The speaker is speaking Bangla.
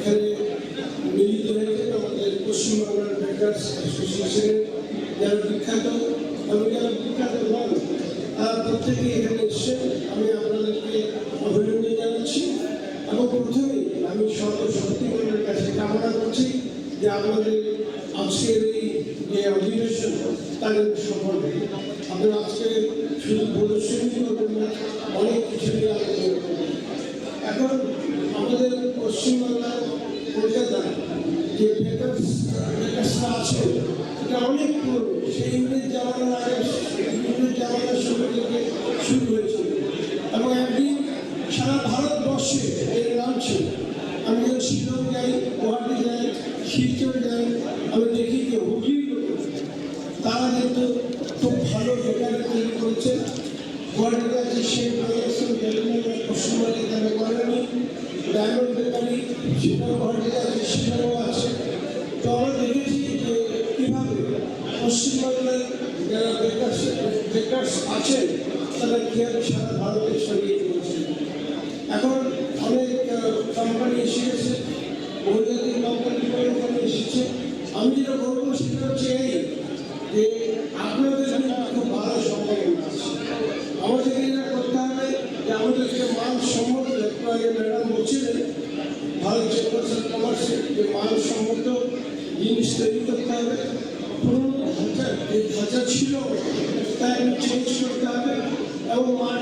এখানে মিলিত হয়েছে আমাদের পশ্চিমবাংলার ব্যাংকার্স অ্যাসোসিয়েশনের যারা বিখ্যাত, আমি যারা বিখ্যাত নন, তারা প্রত্যেকে এখানে এসে আমি আপনাদেরকে অভিনন্দন জানাচ্ছি। এবং প্রথমে আমি সর্বশক্তিগণের কাছে কামনা করছি যে আমাদের আজকের এই যে অধিবেশন, তাদের সফল হবে আপনারা আজকে শুধু প্রদর্শনী করবেন না যে বেকার্স আছে এটা অনেক পুরনো সেই ইংরেজ জামানার আগে ইংরেজ জামানার সময় থেকে শুরু হয়েছিল এবং একদিন সারা ভারতবর্ষে এর নাম ছিল আমি যখন শিলং যাই গুয়াহাটি যাই শিলচর যাই আমি দেখি যে হুগলির তারা কিন্তু খুব ভালো বেকার তৈরি করেছে গুয়াহাটিতে আছে শেখ বাংলাদেশের পশ্চিমবঙ্গে তারা করেনি ডায়মন্ড বেকারি সেটাও গুয়াহাটিতে আছে সেটাও আছে তো আমরা দেখেছি যে কীভাবে পশ্চিমবাংলার যারা বেকার বেকার্স আছেন তারা কীভাবে সারা ভারতে ছড়িয়ে এখন অনেক কোম্পানি এসে গেছে বহুজাতিক কোম্পানি কোম্পানি এসেছে আমি যেটা বলব সেটা হচ্ছে এই যে আপনাদের খুব ভালো সম্ভাবনা আছে আমাদের এটা করতে হবে যে আমাদেরকে মান সম্মত ম্যাডাম বলছিলেন ভারত চেম্বার্স অফ কমার্সে যে জিনিস তৈরি করতে হবে পুরোনো ছিল তা চেঞ্জ করতে হবে এবং মান